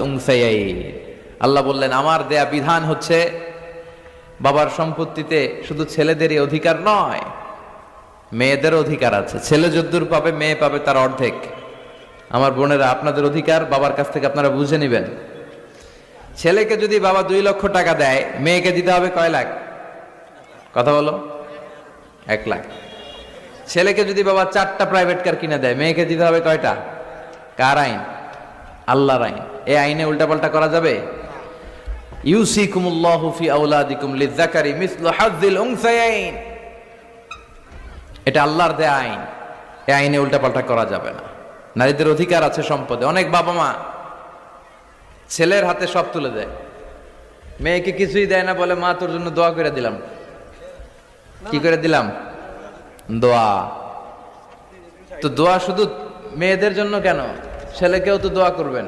উনসাইয়াইন। আল্লাহ বললেন, আমার দেয়া বিধান হচ্ছে, বাবার সম্পত্তিতে শুধু ছেলেদেরই অধিকার নয় মেয়েদের অধিকার আছে। ছেলে যদ্দুর পাবে, মেয়ে পাবে তার অর্ধেক। আমার বোনেরা, আপনাদের অধিকার বাবার কাছ থেকে আপনারা বুঝে নেবেন। ছেলেকে যদি বাবা দুই লক্ষ টাকা দেয়, মেয়েকে দিতে হবে কয় লাখ? কথা বলো, এক লাখ। ছেলেকে যদি বাবা চারটা প্রাইভেট কার কিনে দেয়, মেয়েকে দিতে হবে কয়টা? কার আইন? আল্লাহর আইন। এই আইনে উল্টাপাল্টা করা যাবে? ইউসিকুমুল্লাহু ফি আওলাদিকুম লিযাকারি মিসলু হাযযিল উনসায়াইন। এটা আল্লাহর দেয়া আইন। এই আইনে উল্টাপাল্টা করা যাবে না। নারীদের অধিকার আছে সম্পদে। অনেক বাবা মা ছেলের হাতে সব তুলে দেয়। মেয়েকে কিছুই দেয় না বলে, মা, তোর জন্য দোয়া করে দিলাম। কি করে দিলাম? দোয়া। তো দোয়া শুধু মেয়েদের জন্য কেন? ছেলেকেও তো দোয়া করবেন।